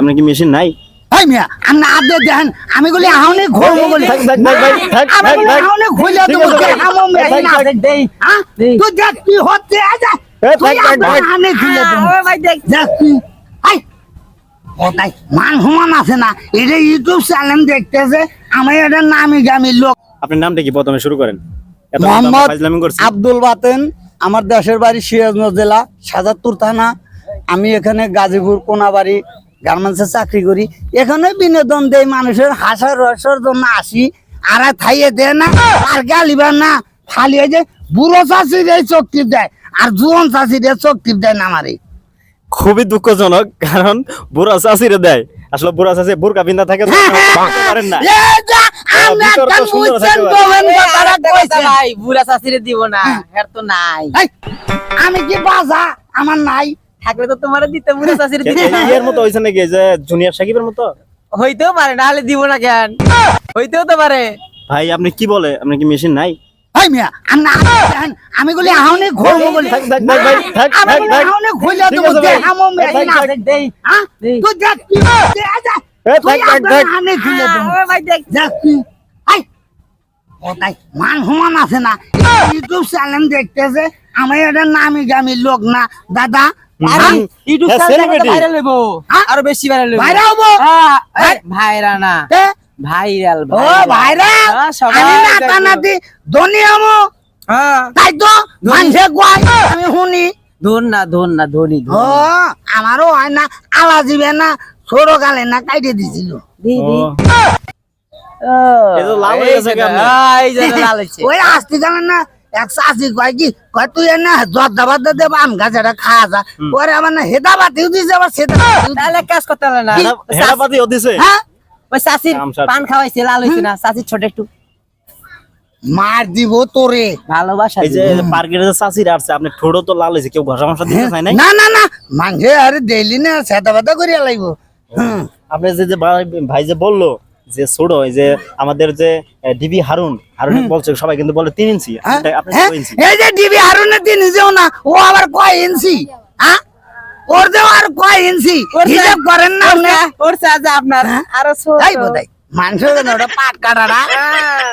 আপনার কি মেশিন নাই? ভাই মিয়া আপনি আদে দেন আমি বলি আহনে ঘুরবো বলি। থাক, থাক, থাক, ভাই, থাক, থাক, থাক। আহনে ঘুরলে তো ঠিক আছে, আমো থাক, আছে দেই। হ্যাঁ তুই দেখ কি হচ্ছে আজা এ, তুই থাক, থাক, থাক। আহনে ঘুরলে তো ভাই দেখ। দেখ আই ও মান সমান আছে না এটা ইউটিউব চ্যানেল দেখতেছে আমি এটা নামি গামি লোক। আপনার নামটা কি প্রথমে শুরু করেন? মোহাম্মদ আব্দুল বাতেন আমার দেশের বাড়ি সিরাজগঞ্জ জেলা সাজাদপুর থানা। আমি এখানে গাজীপুর কোনাবাড়ি গার্মেন্টসে চাকরি করি। এখানে বিনোদন দেই মানুষের হাসার রসের জন্য আসি। আর থাইয়ে দেয় না আর গালিবার না খালি ওই যে বুড়ো চাষি দেয় চোখ দেয় আর জুয়ন চাষি দেয় চোখ দেয় না আমারে। খুবই দুঃখজনক কারণ বুড়া চাষিরে দেয়। আসলে বুড়া চাষি বুরকা বিন্দা থাকে তো বুঝতে পারেন না। এই যে আমি ভিতরে একটা তো সুন্দর বুঝছেন থাকতে বলেন কথাটা কইছেন। ভাই বুড়া শাশুড়ি দিব না তো নাই। আমি কি বাজা? আমার নাই। থাকলে তো তোমার দিতে শাশুড়ি দিতে। এর মতো হয়েছে নাকি যে জুনিয়র সাকিবের মতো? হইতেও পারে না হলে দিব না কেন? হইতেও তো পারে। ভাই আপনি কি বলে? আপনার কি মেশিন নাই? ভাই মিয়া আমি আমি বলি আহনে ঘুরবো বলি। থাক, থাক, থাক, ভাই, থাক, থাক, থাক। আহনে ঘুরলে তো আছে, আমো মেহিন থাক, দেই। হ্যাঁ তুই দেখ কি হচ্ছে আজা এ, থাক, থাক, থাক। আহনে ঘুরলে তো ভাই দেখ। দেখ তুই আই ও মান সমান আছে না। ইউটিউব চ্যানেল দেখতেছে আমি এটা নামি গামি লোক না। দাদা আরে হ্যাঁ, হ্যাঁ? আরও বেশি ভাইরাল হইবো। বাইরে হব? হ্যাঁ, ভাইরা না। এ, ভাইরাল ও ভাইরা আমি নাতা নাতি ধনী হব? তাই তো মানুষে কয় আমি শুনি। ধন না ধন না ধনি ও আমারও হয় না আলা দিবে না ছোট গালে না কাইটে দিছিল। এই লাল হয়ে গেছে ওই আসতে গেলেন না এক চাষি কয় কি কয় তুই না জর্দা বাদ্দা দেব আম গাছ এটা খাওয়া যা। পরে আমার না হেদা বাতিও দিছে আবার সেটা তাহলে কাজ করতে হবে না। হেরাপাতি ওদিছে হ্যাঁ? ওই চাষির পান খাওয়াইছে লাল হইছে না। চাষির ছোট একটু। মার দিব তোরে। ভালোবাসা এই যে। পার্কের যে চাষিরা আসছে আপনি ঠোঁটও তো লাল হয়েছে কেউ ঘষা মশা দিতে চায় নাই? না না না। মাংসে আরে ডেইলি না সেটা বাতা করিয়া লাগবো হুম আপনি যে ভাই যে বলল যে ছোট এই যে আমাদের যে ডিবি হারুন হারুন বলছে সবাই কিন্তু বলে তিন ইঞ্চি। হ্যাঁ? হ্যাঁ? এই যে ডিবি হারুনে তিন ইঞ্চিও না ও আবার কয় ইঞ্চি? হ্যাঁ? ওর যে আর কয় ইঞ্চি? হিসাব করেন না ওর আপনি। ওর চা যে আপনার আর ছোট। তাই বোধ মানুষের ওটা পাট কাটারা হ্যাঁ।